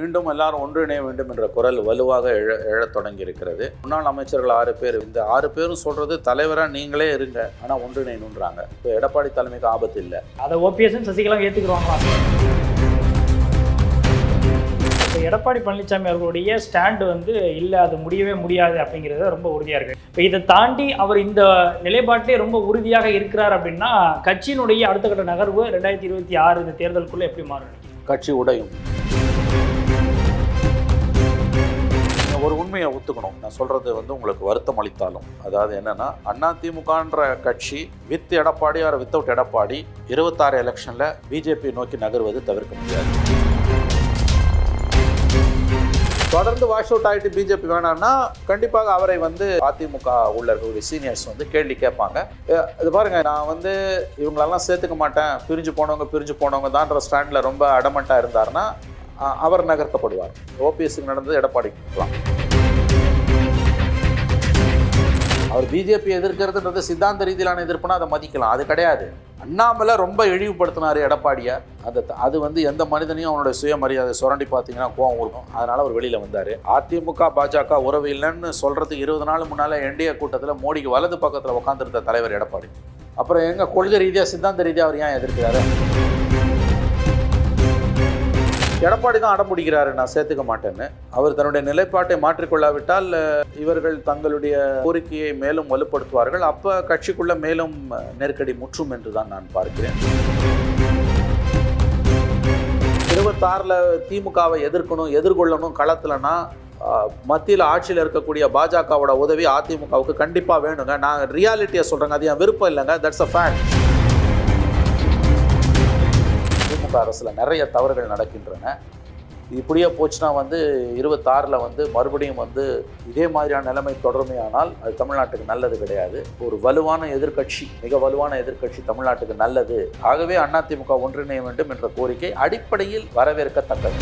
மீண்டும் எல்லாரும் ஒன்றிணைய வேண்டும் என்ற குரல் வலுவாக எழ எழத் தொடங்கி இருக்கிறது முன்னாள் அமைச்சர்கள் ஆறு பேர் இந்த ஆறு பேரும் சொல்றது தலைவரா நீங்களே இருங்க ஆனா ஒன்றிணையணுன்றாங்க இப்போ எடப்பாடி தலைமைக்கு ஆபத்து இல்லை. அதை ஓபிஎஸ் சசிகலா ஏற்றுக்குருவாங்களா எடப்பாடி பழனிசாமி அவர்களுடைய ஸ்டாண்டு வந்து இல்லை அது முடியவே முடியாது அப்படிங்கிறது ரொம்ப உறுதியாக இருக்குது இப்போ இதை தாண்டி அவர் இந்த நிலைப்பாட்டிலே ரொம்ப உறுதியாக இருக்கிறார் அப்படின்னா கட்சியினுடைய அடுத்த கட்ட நகர்வு ரெண்டாயிரத்தி இருபத்தி ஆறு இந்த தேர்தலுக்குள்ளே எப்படி மாறும்? கட்சி உடையும். ஒரு உண்மையை ஒத்துக்கணும். நான் சொல்றது வந்து உங்களுக்கு வருத்தம் அளித்தாலும். அதாவது என்னன்னா அதிமுகன்ற கட்சி with Edappadi or without Edappadi இருபத்தாறு எலெக்ஷன்ல பிஜேபி நோக்கி நகர்வது தவிர்க்க முடியாது. தொடர்ந்து வாஷ் அவுட் ஆகிட்டு பிஜேபி வேணாம்னா கண்டிப்பாக அவரை வந்து அதிமுக உள்ள இருக்கக்கூடிய சீனியர்ஸ் வந்து கேள்வி கேட்பாங்க. இது பாருங்க நான் வந்து இவங்களெல்லாம் சேர்த்துக்க மாட்டேன். பிரிஞ்சு போனவங்க பிரிஞ்சு போனவங்க தான்ற ஸ்டாண்டில் ரொம்ப அடமெண்ட்டாக இருந்தாருன்னா அவர் நகர்த்தப்படுவார். ஓபிஎஸ்க்கு நடந்தது எடப்பாடிக்கலாம் அவர் பிஜேபி எதிர்க்கிறதுன்றது சித்தாந்த ரீதியிலான எதிர்ப்புனா அதை மதிக்கலாம். அது கிடையாது. அண்ணாமலை ரொம்ப இழிவுபடுத்தினார் எடப்பாடியை. அந்த அது வந்து எந்த மனிதனையும் அவனுடைய சுயமரியாதை சுரண்டி பார்த்தீங்கன்னா கோவம் இருக்கும் அதனால் அவர் வெளியில் வந்தார். அதிமுக பாஜக உறவு இல்லைன்னு சொல்கிறதுக்கு இருபது நாள் முன்னால் என்டிஏ கூட்டத்தில் மோடிக்கு வலது பக்கத்தில் உட்காந்துருந்த தலைவர் எடப்பாடி. அப்புறம் எங்கள் கொள்கை ரீதியாக சித்தாந்த ரீதியாக அவர் ஏன் எதிர்க்கிறாரு? எடப்பாடி தான் அடம் பிடிக்கிறாரு நான் சேர்த்துக்க மாட்டேன்னு. அவர் தன்னுடைய நிலைப்பாட்டை மாற்றிக்கொள்ளாவிட்டால் இவர்கள் தங்களுடைய கோரிக்கையை மேலும் வலுப்படுத்துவார்கள். அப்போ கட்சிக்குள்ள மேலும் நெருக்கடி முற்றும் என்று தான் நான் பார்க்கிறேன். இருபத்தாறில் திமுகவை எதிர்க்கணும் எதிர்கொள்ளணும் களத்துலனா மத்தியில் ஆட்சியில் இருக்கக்கூடிய பாஜகவோட உதவி அதிமுகவுக்கு கண்டிப்பாக வேணுங்க. நான் ரியாலிட்டியை சொல்கிறேங்க அது என் விருப்பம் இல்லைங்க தட்ஸ் அ ஃபேக்ட் திமுக அரசில் நிறைய தவறுகள் நடக்கின்றன. இப்படியே போச்சுன்னா வந்து இருபத்தாறில் வந்து மறுபடியும் வந்து இதே மாதிரியான நிலைமை தொடருமையானால் அது தமிழ்நாட்டுக்கு நல்லது கிடையாது. ஒரு வலுவான எதிர்க்கட்சி மிக வலுவான எதிர்க்கட்சி தமிழ்நாட்டுக்கு நல்லது. ஆகவே அதிமுக ஒன்றிணைய வேண்டும் என்ற கோரிக்கை அடிப்படையில் வரவேற்கத்தக்கது.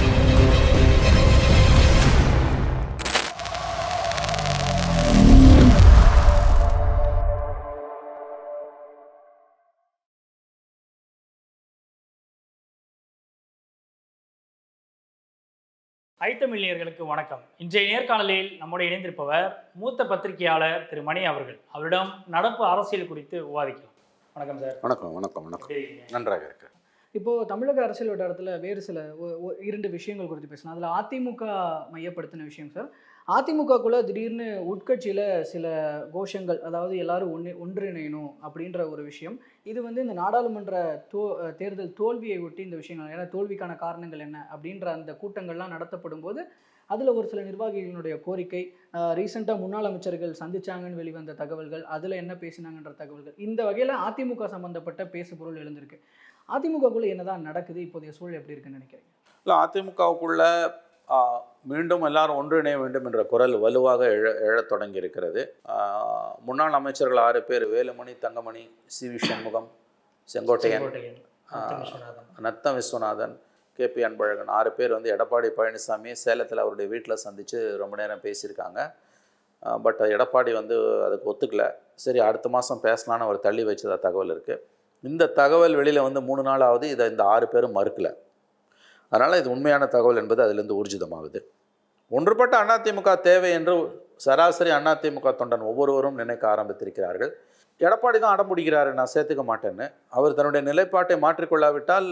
ஐத்தமிழியர்களுக்கு வணக்கம். இன்றைய நேர்காணலில் நம்முடைய இணைந்திருப்பவர் மூத்த பத்திரிகையாளர் திரு மணி அவர்கள். அவரிடம் நடப்பு அரசியல் குறித்து விவாதிக்கலாம். வணக்கம் சார். வணக்கம் வணக்கம் வணக்கம்? நன்றாக இருக்கு இப்போது தமிழக அரசியல் வட்டாரத்தில் வேறு சில இரண்டு விஷயங்கள் குறித்து பேசலாம். அதில் அதிமுக மையப்படுத்தின விஷயம் சார் அதிமுகக்குள்ள திடீர்னு உட்கட்சியில் சில கோஷங்கள் அதாவது எல்லாரும் ஒன்று ஒன்றிணையணும் அப்படின்ற ஒரு விஷயம். இது வந்து இந்த நாடாளுமன்ற தோ தேர்தல் தோல்வியை ஒட்டி இந்த விஷயங்கள் ஏன்னா தோல்விக்கான காரணங்கள் என்ன அப்படின்ற அந்த கூட்டங்கள்லாம் நடத்தப்படும் போது அதில் ஒரு சில நிர்வாகிகளினுடைய கோரிக்கை ரீசெண்டாக முன்னாள் அமைச்சர்கள் சந்திச்சாங்கன்னு வெளிவந்த தகவல்கள் அதில் என்ன பேசினாங்கன்ற தகவல்கள் இந்த வகையில் அதிமுக சம்பந்தப்பட்ட பேசுபொருள் எழுந்திருக்கு. அதிமுகக்குள்ள என்னதான் நடக்குது இப்போதைய சூழல் எப்படி இருக்குன்னு நினைக்கிறீங்க? இல்லை அதிமுகவுக்குள்ள மீண்டும் எல்லாரும் ஒன்றிணைய வேண்டும் என்ற குரல் வலுவாக எழ எழத் தொடங்கி இருக்கிறது ஆ, முன்னாள் அமைச்சர்கள் ஆறு பேர் Velumani Thangamani C V Shanmugam Sengottaiyan Viswanathan. Natham Viswanathan KP Anbazhagan ஆறு பேர் வந்து எடப்பாடி பழனிசாமி சேலத்தில் அவருடைய வீட்டில் சந்தித்து ரொம்ப நேரம் பேசியிருக்காங்க. பட் எடப்பாடி வந்து அதுக்கு ஒத்துக்கல. சரி அடுத்த மாதம் பேசலான்னு அவர் தள்ளி வச்சதா தகவல் இருக்குது இந்த தகவல் வெளியில் வந்து மூணு நாள் ஆகுது இதை இந்த ஆறு பேரும் மறுக்கலை. அதனால் இது உண்மையான தகவல் என்பது அதிலிருந்து ஊர்ஜிதமாகுது. ஒன்றுபட்ட அதிமுக தேவை என்று சராசரி அதிமுக தொண்டன் ஒவ்வொருவரும் நினைக்க ஆரம்பித்திருக்கிறார்கள். எடப்பாடி தான் அடம்பிடிக்கிறாரு நான் சேர்த்துக்க மாட்டேன்னு. அவர் தன்னுடைய நிலைப்பாட்டை மாற்றிக்கொள்ளாவிட்டால்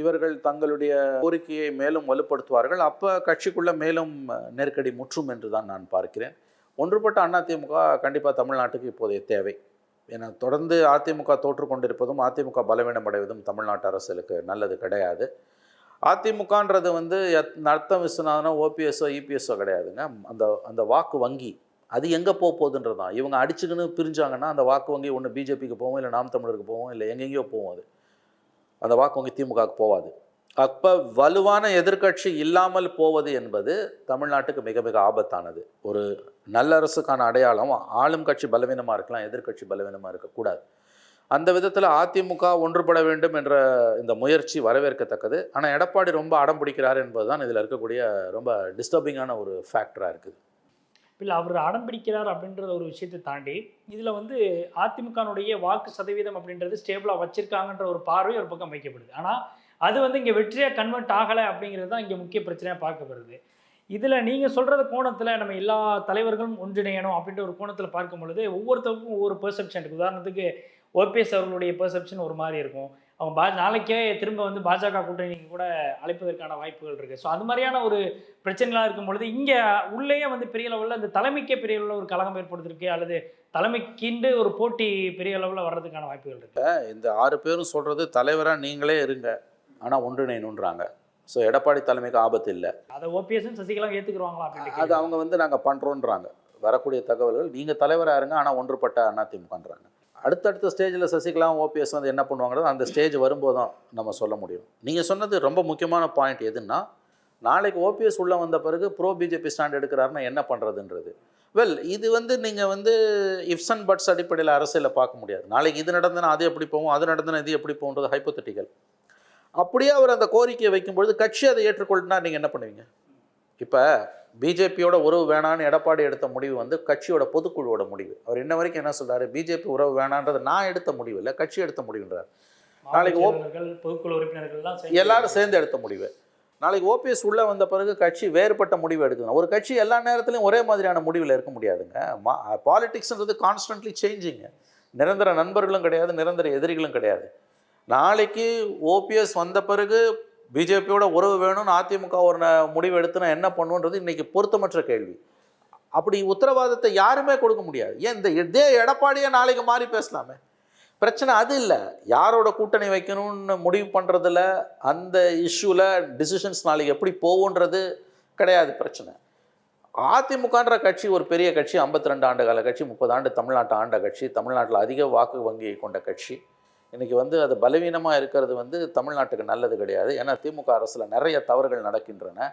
இவர்கள் தங்களுடைய கோரிக்கையை மேலும் வலுப்படுத்துவார்கள். அப்போ கட்சிக்குள்ளே மேலும் நெருக்கடி முற்றும் என்று தான் நான் பார்க்கிறேன். ஒன்றுபட்ட அதிமுக கண்டிப்பாக தமிழ்நாட்டுக்கு இப்போதைய தேவை. ஏன்னா தொடர்ந்து அதிமுக தோற்று கொண்டிருப்பதும் அதிமுக பலவீனமடைவதும் தமிழ்நாட்டு அரசியலுக்கு நல்லது கிடையாது. அதிமுகன்றது வந்து எத் நர்த்தம் விஸ்வநாதனோ ஓபிஎஸ்ஓ இபிஎஸ்ஓ கிடையாதுங்க. அந்த அந்த வாக்கு வங்கி அது எங்கே போக போகுதுன்றது தான். இவங்க அடிச்சுக்கின்னு பிரிஞ்சாங்கன்னா அந்த வாக்கு வங்கி ஒன்று பிஜேபிக்கு போவோம் இல்லை நாம் தமிழருக்கு போவோம் இல்லை எங்கெங்கேயோ போவோம் அது. அந்த வாக்கு வங்கி திமுகவுக்கு போகாது அப்போ வலுவான எதிர்க்கட்சி இல்லாமல் போவது என்பது தமிழ்நாட்டுக்கு மிக மிக ஆபத்தானது. ஒரு நல்ல அரசுக்கான அடையாளம் ஆளும் கட்சி பலவீனமாக இருக்கலாம் எதிர்க்கட்சி பலவீனமாக இருக்கக்கூடாது. அந்த விதத்தில் அதிமுக ஒன்றுபட வேண்டும் என்ற இந்த முயற்சி வரவேற்கத்தக்கது. ஆனால் எடப்பாடி ரொம்ப அடம் பிடிக்கிறார் என்பது தான் இதில் இருக்கக்கூடிய ரொம்ப டிஸ்டர்பிங்கான ஒரு ஃபேக்டராக இருக்குது. இல்லை அவர் அடம் பிடிக்கிறார் அப்படின்ற ஒரு விஷயத்தை தாண்டி இதில் வந்து அதிமுகனுடைய வாக்கு சதவீதம் அப்படின்றது ஸ்டேபிளாக வச்சிருக்காங்கன்ற ஒரு பார்வை ஒரு பக்கம் வைக்கப்படுது. ஆனால் அது வந்து இங்கே வெற்றியாக கன்வெர்ட் ஆகலை அப்படிங்கிறது தான் இங்கே முக்கிய பிரச்சனையாக பார்க்கப்படுது. இதில் நீங்கள் சொல்கிற கோணத்தில் நம்ம எல்லா தலைவர்களும் ஒன்றிணையணும் அப்படின்ற ஒரு கோணத்தில் பார்க்கும் பொழுது ஒவ்வொருத்தருக்கும் ஒவ்வொரு பெர்செப்ஷன் இருக்குது உதாரணத்துக்கு ஓபிஎஸ் அவர்களுடைய பெர்செப்ஷன் ஒரு மாதிரி இருக்கும். அவங்க பா நாளைக்கே திரும்ப வந்து பாஜக கூட்டணிக்கு கூட அழைப்பதற்கான வாய்ப்புகள் இருக்குது ஸோ அது மாதிரியான ஒரு பிரச்சனைலாம் இருக்கும் பொழுது இங்கே உள்ளேயே வந்து பெரிய லெவலில் இந்த தலைமைக்கே பெரிய அளவில் ஒரு கலகம் ஏற்படுத்திருக்கு அல்லது தலைமைக்கிண்டு ஒரு போட்டி பெரிய அளவில் வர்றதுக்கான வாய்ப்புகள் இருக்குது இந்த ஆறு பேரும் சொல்கிறது தலைவராக நீங்களே இருங்க. ஆனால் ஒன்றிணைணுன்றாங்க ஸோ எடப்பாடி தலைமைக்கு ஆபத்து இல்லை. அதை ஓபிஎஸ் சசிகலா ஏற்றுக்குருவாங்களா அது அவங்க வந்து நாங்கள் பண்ணுறோன்றாங்க வரக்கூடிய தகவல்கள் நீங்கள் தலைவராக இருங்க ஆனால் ஒன்றுபட்ட அதிமுகன்றாங்க. அடுத்தடுத்த ஸ்டேஜில் சசிகலாவும் ஓபிஎஸ் வந்து என்ன பண்ணுவாங்கிறது அந்த ஸ்டேஜ் வரும்போது தான் நம்ம சொல்ல முடியும். நீங்கள் சொன்னது ரொம்ப முக்கியமான பாயிண்ட் எதுன்னா நாளைக்கு ஓபிஎஸ் உள்ளே வந்த பிறகு ப்ரோ பிஜேபி ஸ்டாண்ட் எடுக்கிறாருன்னா என்ன பண்ணுறதுன்றது வெல் இது வந்து நீங்கள் வந்து இஃப்ஸ் அண்ட் பட்ஸ் அடிப்படையில் அரசியலில் பார்க்க முடியாது. நாளைக்கு இது நடந்தனா அது எப்படி போகும் அது நடந்தனா இது எப்படி போகுன்றது ஹைப்போத்தட்டிக்கல் அப்படியே அவர் அந்த கோரிக்கையை வைக்கும்பொழுது கட்சி அதை ஏற்றுக்கொள்ளினா நீங்கள் என்ன பண்ணுவீங்க? இப்போ பிஜேபியோட உறவு வேணான்னு எடப்பாடி எடுத்த முடிவு வந்து கட்சியோட பொதுக்குழுவோட முடிவு. அவர் இன்ன வரைக்கும் என்ன சொல்றாரு? பிஜேபி உறவு வேணான்றது நான் எடுத்த முடிவு இல்லை கட்சி எடுத்த முடிவுன்றார். நாளைக்கு பொதுக்குழு உறுப்பினர்கள்லாம் சேர்ந்து எல்லாரும் சேர்ந்து எடுத்த முடிவு. நாளைக்கு ஓபிஎஸ் உள்ளே வந்த பிறகு கட்சி வேறுபட்ட முடிவு எடுக்கணும் ஒரு கட்சி எல்லா நேரத்துலையும் ஒரே மாதிரியான முடிவில் இருக்க முடியாதுங்க. மா பாலிடிக்ஸ்ன்றது கான்ஸ்டன்ட்லி சேஞ்சிங்க நிரந்தர நண்பர்களும் கிடையாது நிரந்தர எதிரிகளும் கிடையாது. நாளைக்கு ஓபிஎஸ் வந்த பிறகு பிஜேபியோட உறவு வேணும்னு அதிமுக ஒரு முடிவு முடிவு எடுத்துனா என்ன பண்ணுன்றது இன்றைக்கி பொருத்தமற்ற கேள்வி. அப்படி உத்தரவாதத்தை யாருமே கொடுக்க முடியாது. ஏன் இந்த இதே எடப்பாடியே நாளைக்கு மாறி பேசலாமே? பிரச்சனை அது இல்லை. யாரோட கூட்டணி வைக்கணும்னு முடிவு பண்ணுறதுல அந்த இஷ்யூவில் டிசிஷன்ஸ் நாளைக்கு எப்படி போகுன்றது கிடையாது பிரச்சனை. அதிமுகன்ற கட்சி ஒரு பெரிய கட்சி 52 ரெண்டு ஆண்டு கால கட்சி முப்பது ஆண்டு தமிழ்நாட்டை ஆண்ட கட்சி தமிழ்நாட்டில் அதிக வாக்கு வங்கியை கொண்ட கட்சி. இன்றைக்கி வந்து அது பலவீனமாக இருக்கிறது வந்து தமிழ்நாட்டுக்கு நல்லது கிடையாது. ஏன்னா திமுக அரசில் நிறைய தவறுகள் நடக்கின்றன.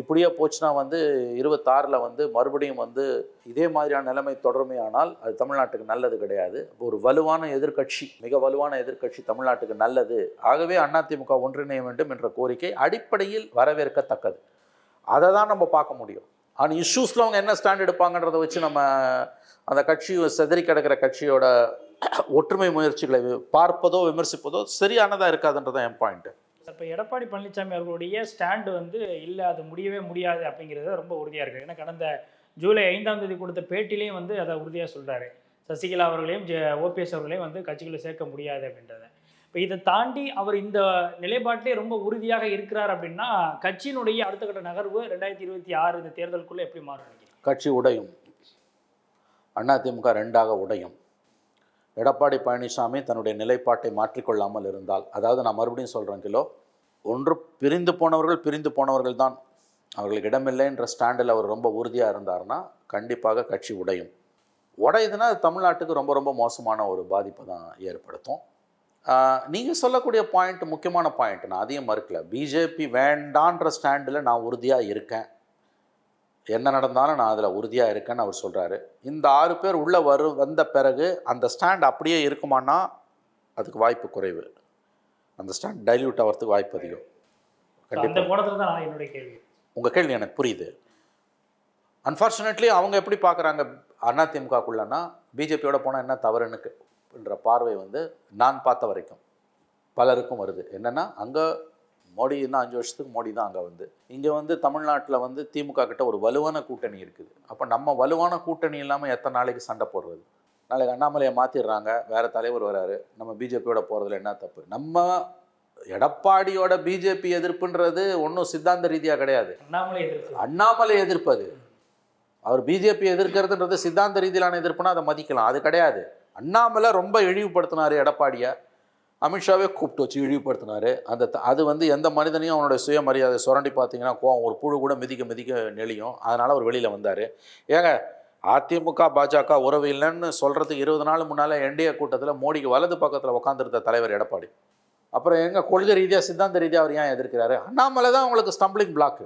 இப்படியே போச்சுன்னா வந்து இருபத்தாறில் வந்து மறுபடியும் வந்து இதே மாதிரியான நிலைமை தொடருமையானால் அது தமிழ்நாட்டுக்கு நல்லது கிடையாது. ஒரு வலுவான எதிர்க்கட்சி மிக வலுவான எதிர்க்கட்சி தமிழ்நாட்டுக்கு நல்லது. ஆகவே அதிமுக ஒன்றிணைய வேண்டும் என்ற கோரிக்கை அடிப்படையில் வரவேற்கத்தக்கது. அதை தான் நம்ம பார்க்க முடியும். ஆனால் இஷ்யூஸில் அவங்க என்ன ஸ்டாண்ட் எடுப்பாங்கன்றதை வச்சு நம்ம அந்த கட்சி செதறி கிடக்கிற கட்சியோட ஒற்றுமை முயற்சிகளை பார்ப்பதோ விமர்சிப்பதோ சரியானதாக இருக்காதுன்றதான் என் பாயிண்ட்டு இப்போ எடப்பாடி பழனிசாமி அவர்களுடைய ஸ்டாண்டு வந்து இல்லை அது முடியவே முடியாது அப்படிங்கிறது ரொம்ப உறுதியாக இருக்குது ஏன்னா கடந்த ஜூலை ஐந்தாம் தேதி கொடுத்த பேட்டிலையும் வந்து அதை உறுதியாக சொல்றாரு. சசிகலா அவர்களையும் ஓபிஎஸ் அவர்களையும் வந்து கட்சிகளை சேர்க்க முடியாது அப்படின்றத. இப்போ இதை தாண்டி அவர் இந்த நிலைப்பாட்டிலே ரொம்ப உறுதியாக இருக்கிறார் அப்படின்னா கட்சியினுடைய அடுத்த கட்ட நகர்வு ரெண்டாயிரத்தி இருபத்தி ஆறு இந்த தேர்தலுக்குள்ளே எப்படி மாறும்? கட்சி உடையும். அதிமுக ரெண்டாக உடையும். எடப்பாடி பழனிசாமி தன்னுடைய நிலைப்பாட்டை மாற்றிக்கொள்ளாமல் இருந்தால் அதாவது நான் மறுபடியும் சொல்கிறேன் கிலோ ஒன்று பிரிந்து போனவர்கள் பிரிந்து போனவர்கள் தான். அவர்களுக்கு இடமில்லைன்ற ஸ்டாண்டில் அவர் ரொம்ப உறுதியாக இருந்தார்னா கண்டிப்பாக கட்சி உடையும். உடையுதுன்னா தமிழ்நாட்டுக்கு ரொம்ப ரொம்ப மோசமான ஒரு பாதிப்பை தான் ஏற்படுத்தும். நீங்கள் சொல்லக்கூடிய பாயிண்ட் முக்கியமான பாயிண்ட் நான் அதையும் மறுக்கல. பிஜேபி வேண்டான்ற ஸ்டாண்டில் நான் உறுதியாக இருக்கேன். என்ன நடந்தாலும் நான் அதில் உறுதியாக இருக்கேன்னு அவர் சொல்கிறாரு இந்த ஆறு பேர் உள்ளே வரு வந்த பிறகு அந்த ஸ்டாண்ட் அப்படியே இருக்குமானா அதுக்கு வாய்ப்பு குறைவு. அந்த ஸ்டாண்ட் டைல்யூட் ஆகிறதுக்கு வாய்ப்பு அதிகம். கண்டிப்பாக கோணத்தில் தான் நான் என்னுடைய கேள்வி. உங்கள் கேள்வி எனக்கு புரியுது. அன்ஃபார்ச்சுனேட்லி அவங்க எப்படி பார்க்குறாங்க அதிமுகக்குள்ளனா பிஜேபியோட போனால் என்ன தவறுன்னு என்ற பார்வை வந்து நான் பார்த்த வரைக்கும் பலருக்கும் வருது. என்னென்னா அங்கே மோடி இன்னும் அஞ்சு வருஷத்துக்கு மோடி தான் அங்கே வந்து. இங்கே வந்து தமிழ்நாட்டில் வந்து திமுக கிட்ட ஒரு வலுவான கூட்டணி இருக்குது. அப்போ நம்ம வலுவான கூட்டணி இல்லாமல் எத்தனை நாளைக்கு சண்டை போடுறது? நாளைக்கு அண்ணாமலையை மாற்றிடுறாங்க வேறு தலைவர் வராரு நம்ம பிஜேபியோட போகிறதுல என்ன தப்பு? நம்ம எடப்பாடியோட பிஜேபி எதிர்ப்புன்றது ஒன்றும் சித்தாந்த ரீதியாக கிடையாது. அண்ணாமலை எதிர்ப்பு. எதிர்ப்பது அவர் பிஜேபி எதிர்க்கிறதுன்றது சித்தாந்த ரீதியிலான எதிர்ப்புனா அதை மதிக்கலாம். அது கிடையாது. அண்ணாமலை ரொம்ப இழிவுபடுத்தினாரு எடப்பாடியை. அமித்ஷாவே கூப்பிட்டு வச்சு இழிவுபடுத்தினார். அந்த அது வந்து எந்த மனிதனையும் அவனுடைய சுயமரியாதை சுரண்டி பார்த்தீங்கன்னா கோவம் ஒரு புழு கூட மிதிக்க மிதிக்க நெளியும். அதனால் அவர் வெளியில் வந்தார். ஏங்க அதிமுக பாஜக உறவு இல்லைன்னு சொல்கிறதுக்கு இருபது நாள் முன்னால் என்டிஏ கூட்டத்தில் மோடிக்கு வலது பக்கத்தில் உட்காந்துருந்த தலைவர் எடப்பாடி. அப்புறம் எங்கள் கொள்கை ரீதியாக சித்தாந்த ரீதியாக அவர் ஏன் எதிர்க்கிறாரு? அண்ணாமலை தான் உங்களுக்கு ஸ்டம்பிளிங் பிளாக்கு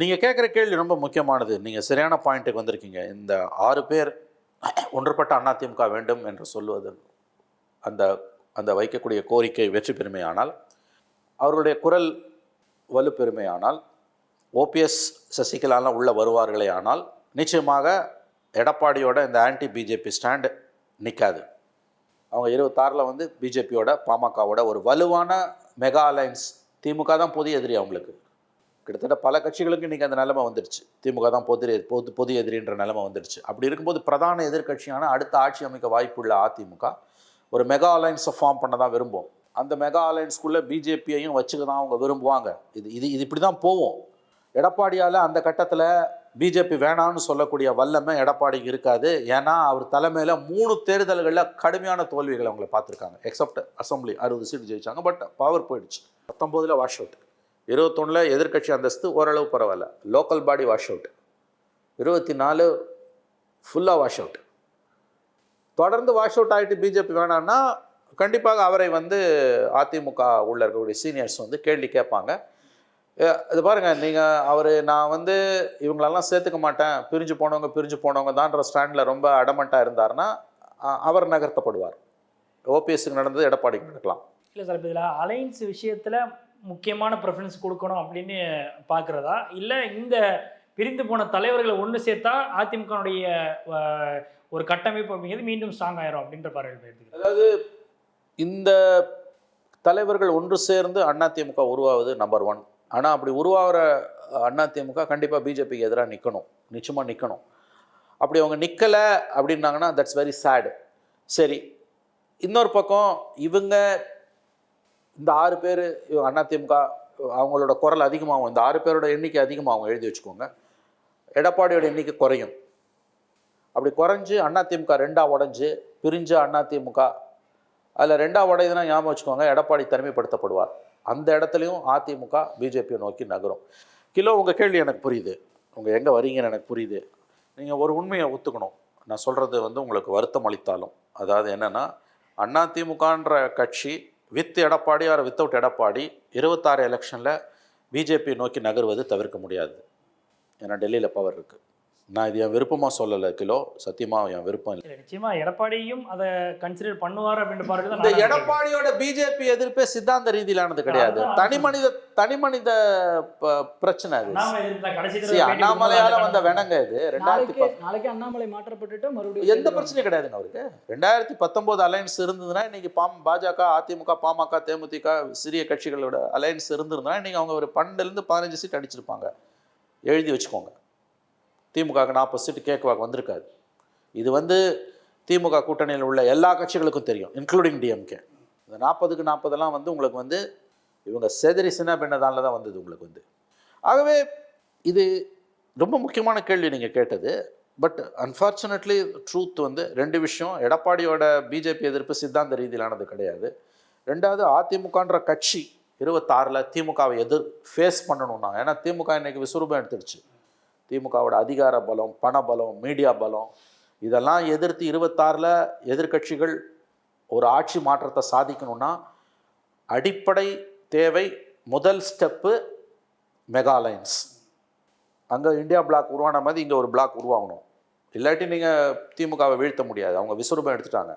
நீங்கள் கேட்குற கேள்வி ரொம்ப முக்கியமானது. நீங்கள் சரியான பாயிண்ட்டுக்கு வந்திருக்கீங்க. இந்த ஆறு பேர் ஒன்றுபட்ட அதிமுக வேண்டும் என்று சொல்லுவது அந்த அந்த வைக்கக்கூடிய கோரிக்கை வெற்றி பெருமையானால் அவர்களுடைய குரல் வலுப்பெருமையானால் ஓபிஎஸ் சசிகலாலாம் உள்ளே வருவார்களே ஆனால் நிச்சயமாக எடப்பாடியோட இந்த ஆன்டி பிஜேபி ஸ்டாண்டு நிற்காது அவங்க இருபத்தாறில் வந்து பிஜேபியோட பாமகவோட ஒரு வலுவான மெகா அலைன்ஸ் திமுக தான் புதிய எதிரி அவங்களுக்கு. கிட்டத்தட்ட பல கட்சிகளுக்கு இன்றைக்கி அந்த நிலைமை வந்துடுச்சு திமுக தான் பொது பொது பொது எதிரின்ற நிலைமை வந்துடுச்சு அப்படி இருக்கும்போது பிரதான எதிர்க்கட்சியான அடுத்த ஆட்சி அமைக்க வாய்ப்புள்ள அதிமுக ஒரு மெகா அலைன்ஸை ஃபார்ம் பண்ண தான் விரும்பும். அந்த மெகா அலைன்ஸ்குள்ளே பிஜேபியையும் வச்சுக்க தான் அவங்க விரும்புவாங்க. இது இது இது இப்படி தான் போவோம். எடப்பாடியால் அந்த கட்டத்தில் பிஜேபி வேணான்னு சொல்லக்கூடிய வல்லமை எடப்பாடிக்கு இருக்காது. ஏன்னா அவர் தலைமையில் மூணு தேர்தல்களில் கடுமையான தோல்விகளை அவங்கள பார்த்துருக்காங்க. எக்ஸப்ட் அசம்பிளி அறுபது சீட்டு ஜெயிச்சாங்க பட் பவர் போயிடுச்சு. பத்தொம்போதில் வாஷ் அவுட் இருபத்தொன்னில் எதிர்க்கட்சி அந்தஸ்து ஓரளவு பரவாயில்ல. லோக்கல் பாடி வாஷ் அவுட் இருபத்தி நாலு ஃபுல்லாக வாஷ் அவுட் தொடர்ந்து வாஷ் அவுட் ஆகிட்டு பிஜேபி வேணான்னா கண்டிப்பாக அவரை வந்து அதிமுக உள்ள இருக்கக்கூடிய சீனியர்ஸ் வந்து கேள்வி கேட்பாங்க. இது பாருங்கள் நீங்கள் அவர் நான் வந்து இவங்களெல்லாம் சேர்த்துக்க மாட்டேன். பிரிஞ்சு போனவங்க பிரிஞ்சு போனவங்க தான்ற ஸ்டாண்டில் ரொம்ப அடமெண்ட்டாக இருந்தார்னா அவர் நகர்த்தப்படுவார். ஓபிஎஸ்க்கு நடந்தது எடப்பாடிக்கு நடக்கலாம். இல்லை சார் இதில் அலைன்ஸ் விஷயத்தில் முக்கியமான ப்ரிஃபரன்ஸ் கொடுக்கணும் அப்படின்னு பார்க்குறதா? இல்லை இந்த பிரிந்து போன தலைவர்களை ஒன்று சேர்த்தா அதிமுகனுடைய ஒரு கட்டமைப்பு அப்படிங்கிறது மீண்டும் ஸ்ட்ராங் ஆயிரும் அப்படின்ற பார்வையில் அதாவது இந்த தலைவர்கள் ஒன்று சேர்ந்து அதிமுக உருவாவது நம்பர் ஒன் ஆனால் அப்படி உருவாகிற அதிமுக கண்டிப்பாக பிஜேபிக்கு எதிராக நிற்கணும் நிச்சயமாக நிற்கணும் அப்படி அவங்க நிற்கலை அப்படின்னாங்கன்னா தட்ஸ் வெரி சேடு சரி இன்னொரு பக்கம் இவங்க இந்த ஆறு பேர் இவங்க அதிமுக அவங்களோட குரல் அதிகமாகும். இந்த ஆறு பேரோட எண்ணிக்கை அதிகமாகும். எழுதி வச்சுக்கோங்க. எடப்பாடியோட எண்ணிக்கை குறையும். அப்படி குறைஞ்சு அதிமுக ரெண்டாக உடஞ்சி பிரிஞ்ச அதிமுக அதில் ரெண்டாக உடையுதுன்னா ஞாபகம் வச்சுக்கோங்க எடப்பாடி தனிமைப்படுத்தப்படுவார். அந்த இடத்துலையும் அதிமுக பிஜேபியை நோக்கி நகரும். கிலோ உங்கள் கேள்வி எனக்கு புரியுது. உங்கள் எங்கே வரீங்கன்னு எனக்கு புரியுது. நீங்கள் ஒரு உண்மையை ஒத்துக்கணும். நான் சொல்கிறது வந்து உங்களுக்கு வருத்தம் அளித்தாலும். அதாவது என்னென்னா அதிமுகன்ற கட்சி with Edappadi or without Edappadi இருபத்தாறு எலெக்ஷனில் பிஜேபி நோக்கி நகர்வது தவிர்க்க முடியாது. ஏன்னா டெல்லியில் பவர் இருக்குது நான் இது என் விருப்பமாக சொல்லலை கிலோ. சத்தியமாக என் விருப்பம் இல்லை. நிச்சயமா எடப்பாடியும் அதை கன்சிடர் பண்ணுவார் தான் இந்த நான் எடப்பாடியோட பிஜேபி எதிர்ப்பே சித்தாந்த ரீதியிலானது கிடையாது. தனி மனித தனி மனித ப- பிரச்சனை அது. அண்ணாமலையால வந்த வெனங்க இது. ரெண்டாயிரத்தி நாளைக்கு அண்ணாமலை மாற்றப்பட்டுட்டு மறுபடியும் எந்த பிரச்சனையும் கிடையாதுங்க அவருக்கு. ரெண்டாயிரத்தி பத்தொம்போது அலையன்ஸ் இருந்ததுன்னா இன்னைக்கு பாம் பாஜக அதிமுக பாமக தேமுதிக சிறிய கட்சிகளோட அலையன்ஸ் இருந்திருந்தா இன்னைக்கு அவங்க ஒரு பன்னெண்டுலேருந்து பதினஞ்சு சீட் அடிச்சிருப்பாங்க. எழுதி வச்சுக்கோங்க. திமுகவுக்கு நாற்பது சீட்டு கேட்குவாங்க வந்திருக்காது. இது வந்து திமுக கூட்டணியில் உள்ள எல்லா கட்சிகளுக்கும் தெரியும் இன்க்ளூடிங் டிஎம்கே இந்த நாற்பதுக்கு நாற்பதெல்லாம் வந்து உங்களுக்கு வந்து இவங்க செதறி சின்ன பின்னதால தான் வந்தது உங்களுக்கு வந்து. ஆகவே இது ரொம்ப முக்கியமான கேள்வி நீங்கள் கேட்டது. பட் அன்ஃபார்ச்சுனேட்லி ட்ரூத் வந்து ரெண்டு விஷயம். எடப்பாடியோட பிஜேபி எதிர்ப்பு சித்தாந்த ரீதியிலானது கிடையாது. ரெண்டாவது அதிமுகன்ற கட்சி இருபத்தாறில் திமுகவை எதிர் ஃபேஸ் பண்ணணும்னா ஏன்னா திமுக இன்றைக்கி விஸ்வரூபம் எடுத்துடுச்சு. திமுகவோட அதிகார பலம் பண பலம் மீடியா பலம் இதெல்லாம் எதிர்த்து இருபத்தாறில் எதிர்க்கட்சிகள் ஒரு ஆட்சி மாற்றத்தை சாதிக்கணும்னா அடிப்படை தேவை முதல் ஸ்டெப்பு மெகாலைன்ஸ் அங்கே இந்தியா பிளாக் உருவான மாதிரி இங்கே ஒரு பிளாக் உருவாகணும். இல்லாட்டி நீங்கள் திமுகவை வீழ்த்த முடியாது. அவங்க விஸ்வரூபம் எடுத்துட்டாங்க.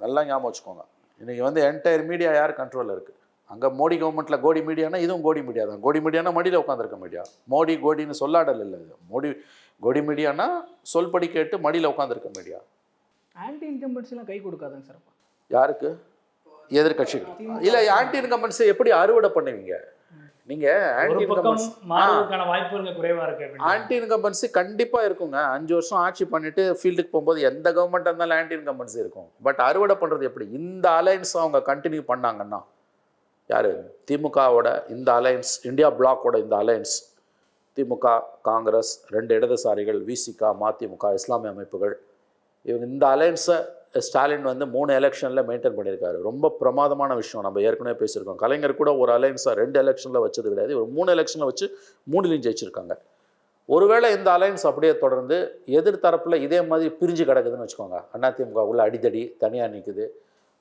நல்லா ஞாபகம் வச்சுக்கோங்க. இன்றைக்கி வந்து என்டையர் மீடியா யார் கண்ட்ரோலில் இருக்குது அங்கே மோடி கவர்மெண்ட்டில் கோடி மீடியானா இதுவும் கோடி மீடியா தான். கோடி மீடியானா மடியில் உட்காந்துருக்க மீடியா? மோடி கோடின்னு சொல்லாடல் இல்லை இது. மோடி கோடி மீடியானா சொல்படி கேட்டு மடியில் உட்காந்துருக்க மீடியா? ஆன்டி இன்கம்பன்ஸ்லாம் கை கொடுக்காதுங்க சார் யாருக்கு? எதிர்கட்சிகள் இல்லை ஆன்டி இன்கம்பன்ஸை எப்படி அறுவடை பண்ணுவீங்க? நீங்கள் ஒரு ஆன்டி இன்கம்பன்ஸ் வாய்ப்புகள் இருக்கு ஆன்டி இன்கம்பன்சி கண்டிப்பாக இருக்குங்க. அஞ்சு வருஷம் ஆட்சி பண்ணிட்டு ஃபீல்டுக்கு போகும்போது எந்த கவர்மெண்ட் இருந்தாலும் ஆன்டி இன்கம்பன்சி இருக்கும். பட் அறுவடை பண்ணுறது எப்படி? இந்த அலைன்ஸ் அவங்க கண்டினியூ பண்ணாங்கன்னா யார்? திமுகவோட இந்த அலைன்ஸ் இந்தியா பிளாக்கோட இந்த அலைன்ஸ் திமுக காங்கிரஸ் ரெண்டு இடதுசாரிகள் விசிகா மதிமுக இஸ்லாமிய அமைப்புகள். இவங்க இந்த அலைன்ஸை ஸ்டாலின் வந்து மூணு எலெக்ஷனில் மெயின்டைன் பண்ணியிருக்காரு. ரொம்ப பிரமாதமான விஷயம். நம்ம ஏற்கனவே பேசியிருக்கோம். கலைஞர் கூட ஒரு அலைன்ஸாக ரெண்டு எலெக்ஷனில் வச்சது கிடையாது. ஒரு மூணு எலெக்ஷனில் வச்சு மூணுலையும் ஜெயிச்சிருக்காங்க. ஒருவேளை இந்த அலைன்ஸ் அப்படியே தொடர்ந்து எதிர்த்தரப்பில் இதே மாதிரி பிரிஞ்சு கிடக்குதுன்னு வச்சுக்கோங்க. அதிமுக உள்ள அடிதடி தனியாக நிற்குது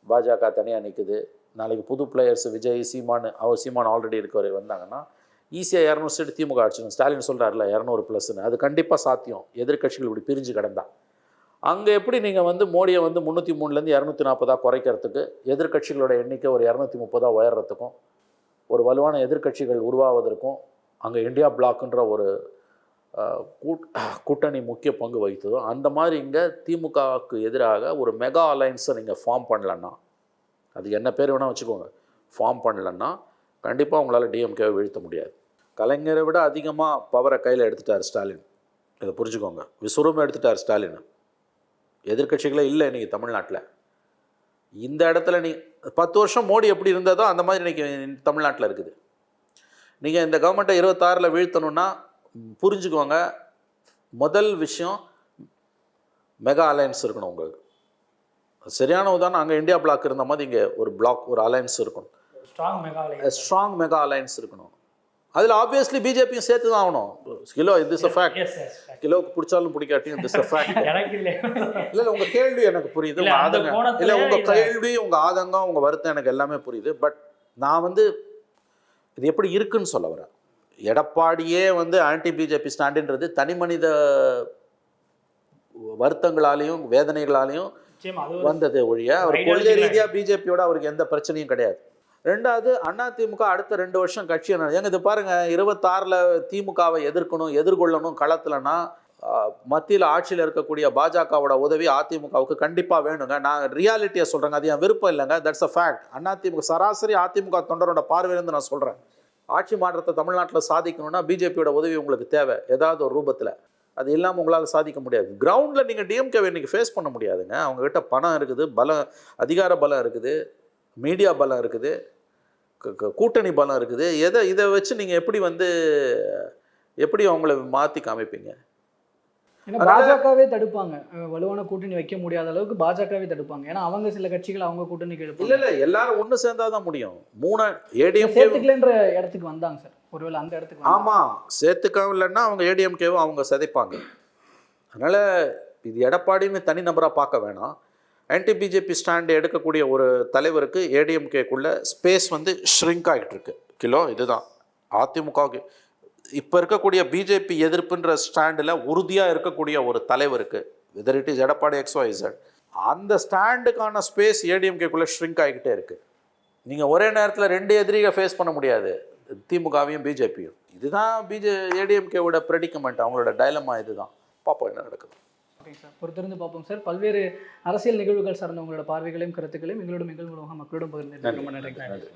பாஜக தனியாக நிற்குது நாளைக்கு புது பிளேயர்ஸ் விஜய் சீமான் அவர் சீமான் ஆல்ரெடி இருக்கவர் வந்தாங்கன்னா ஈஸியாக இரநூறு சீட்டு திமுக ஆட்சிக்கும் ஸ்டாலின் சொல்கிறாருல இரநூறு ப்ளஸ்ன்னு அது கண்டிப்பாக சாத்தியம். எதிர்க்கட்சிகள் இப்படி பிரிஞ்சு கிடந்தா. அங்கே எப்படி நீங்கள் வந்து மோடியை வந்து முந்நூற்றி மூணுலேருந்து இரநூத்தி நாற்பதாக குறைக்கிறதுக்கு எதிர்க்கட்சிகளோட எண்ணிக்கை ஒரு இரநூத்தி முப்பதாக உயர்றதுக்கும் ஒரு வலுவான எதிர்க்கட்சிகள் உருவாவதற்கும் அங்கே இந்தியா பிளாக்குன்ற ஒரு கூட்- கூட்டணி முக்கிய பங்கு வகித்ததோ அந்த மாதிரி இங்கே திமுகவுக்கு எதிராக ஒரு மெகா அலைன்ஸை நீங்கள் ஃபார்ம் பண்ணலன்னா அது என்ன பேர் வேணால் வச்சுக்கோங்க. ஃபார்ம் பண்ணலன்னா கண்டிப்பாக உங்களால் டிஎம்கேவை வீழ்த்த முடியாது. கலைஞரை விட அதிகமாக பவரை கையில் எடுத்துட்டார் ஸ்டாலின். இதை புரிஞ்சுக்கோங்க. விஸ்வரூபம் எடுத்துட்டார் ஸ்டாலின். எதிர்க்கட்சிகளே இல்லை இன்றைக்கி தமிழ்நாட்டில். இந்த இடத்துல நீ பத்து வருஷம் மோடி எப்படி இருந்ததோ அந்த மாதிரி இன்றைக்கி தமிழ்நாட்டில் இருக்குது. நீங்கள் இந்த கவர்மெண்ட்டை இருபத்தாறில் வீழ்த்தணுன்னா புரிஞ்சுக்கோங்க. முதல் விஷயம் மெகா அலையன்ஸ் இருக்கணும் உங்களுக்கு. சரியான உதாரணம் அங்கே இந்தியா பிளாக் இருந்த மாதிரி இங்கே ஒரு பிளாக் ஒரு அலையன்ஸ் இருக்கணும். Strong mega alliance strong mega alliance இருக்கணும். அதில் ஆப்வியஸ்லி பிஜேபியும் சேர்த்து தான் ஆகணும். கிலோ திஸ் அ ஃபேக்ட் கிலோவுக்கு பிடிச்சாலும் பிடிக்காட்டியும் திஸ் அ ஃபேக்ட் எனக்கு இல்லை இல்ல இல்ல உங்க கேள்வி எனக்கு புரியுது. ஆதங்கம் இல்ல உங்க இத- கேள்வி உங்க ஆதங்கம் உங்க வருத்தம் எனக்கு எல்லாமே புரியுது. பட் நான் வந்து இது எப்படி இருக்குன்னு சொல்ல வரேன். எடப்பாடியே வந்து ஆன்டி பிஜேபி ஸ்டாண்டுன்றது தனி மனித வருத்தங்களாலையும் வேதனைகளாலையும் வந்தது ஒழிய அவர் கொள்கை line. ரீதியா பிஜேபியோட அவருக்கு எந்த பிரச்சனையும் கிடையாது. ரெண்டாவது அதிமுக அடுத்த ரெண்டு வருஷம் கட்சி ஏங்க இது பாருங்க இருபத்தாறில் திமுகவை எதிர்க்கணும் எதிர்கொள்ளணும் களத்துலனா மத்தியில் ஆட்சியில் இருக்கக்கூடிய பாஜகவோட உதவி அதிமுகவுக்கு கண்டிப்பாக வேணுங்க. நான் ரியாலிட்டியை சொல்கிறேங்க அது என் விருப்பம் இல்லைங்க தட்ஸ் அ ஃபேக்ட் அதிமுக சராசரி அதிமுக தொண்டரோட பார்வையிலேருந்து நான் சொல்கிறேன் ஆட்சி மாற்றத்தை தமிழ்நாட்டில் சாதிக்கணும்னா பிஜேபியோட உதவி உங்களுக்கு தேவை ஏதாவது ஒரு ரூபத்தில். அது இல்லாமல் உங்களால் சாதிக்க முடியாது. கிரவுண்டில் நீங்கள் டிஎம்கேவை இன்றைக்கி ஃபேஸ் பண்ண முடியாதுங்க. அவங்ககிட்ட பணம் இருக்குது பலம் அதிகார பலம் இருக்குது மீடியா பலம் இருக்குது கூட்டணி பலம் இருக்குது. எதை இதை வச்சு நீங்கள் எப்படி வந்து எப்படி அவங்கள மாற்றி காமிப்பீங்க? பாஜகவே தடுப்பாங்க. வலுவான கூட்டணி வைக்க முடியாத அளவுக்கு பாஜகவே தடுப்பாங்க. ஏன்னா அவங்க சில கட்சிகள் அவங்க கூட்டணிக்கு இல்லை இல்லை எல்லாரும் ஒன்று சேர்ந்தாதான் முடியும். மூணு சேர்த்துக்கலன்ற இடத்துக்கு வந்தாங்க சார். ஒருவேளை அந்த இடத்துக்கு ஆமாம் சேர்த்துக்கவும் இல்லைன்னா அவங்க ஏடிஎம்கேவும் அவங்க சிதைப்பாங்க. அதனால் இது எடப்பாடின்னு தனிநபராக பார்க்க வேணாம். ஆன்டி பிஜேபி ஸ்டாண்டு எடுக்கக்கூடிய ஒரு தலைவருக்கு ஏடிஎம்கேக்குள்ள ஸ்பேஸ் வந்து ஷ்ரிங்க் ஆகிட்டு இருக்கு கிலோ இதுதான். அதிமுகவுக்கு இப்போ இருக்கக்கூடிய பிஜேபி எதிர்ப்புன்ற ஸ்டாண்டில் உறுதியாக இருக்கக்கூடிய ஒரு தலைவருக்கு whether it is Edappadi XYZ அந்த ஸ்டாண்டுக்கான ஸ்பேஸ் ஏடிஎம்கேக்குள்ளே ஷ்ரிங்க் ஆகிக்கிட்டே இருக்குது நீங்கள் ஒரே நேரத்தில் ரெண்டு எதிரியை ஃபேஸ் பண்ண முடியாது. திமுகவையும் பிஜேபியும். இதுதான் பிஜே ஏடிஎம்கேவோட ப்ரெடிக்கமெண்ட் அவங்களோட டைலமா இதுதான். பார்ப்போம் என்ன நடக்குது. ஓகே சார் பொறுத்திருந்து பார்ப்போம் சார் பல்வேறு அரசியல் நிகழ்வுகள் சார்ந்த உங்களோட பார்வைகளையும் கருத்துக்களையும் எங்களோட நிகழ்வு மூலமாக மக்களோடும் பகிர்ந்து நன்றி.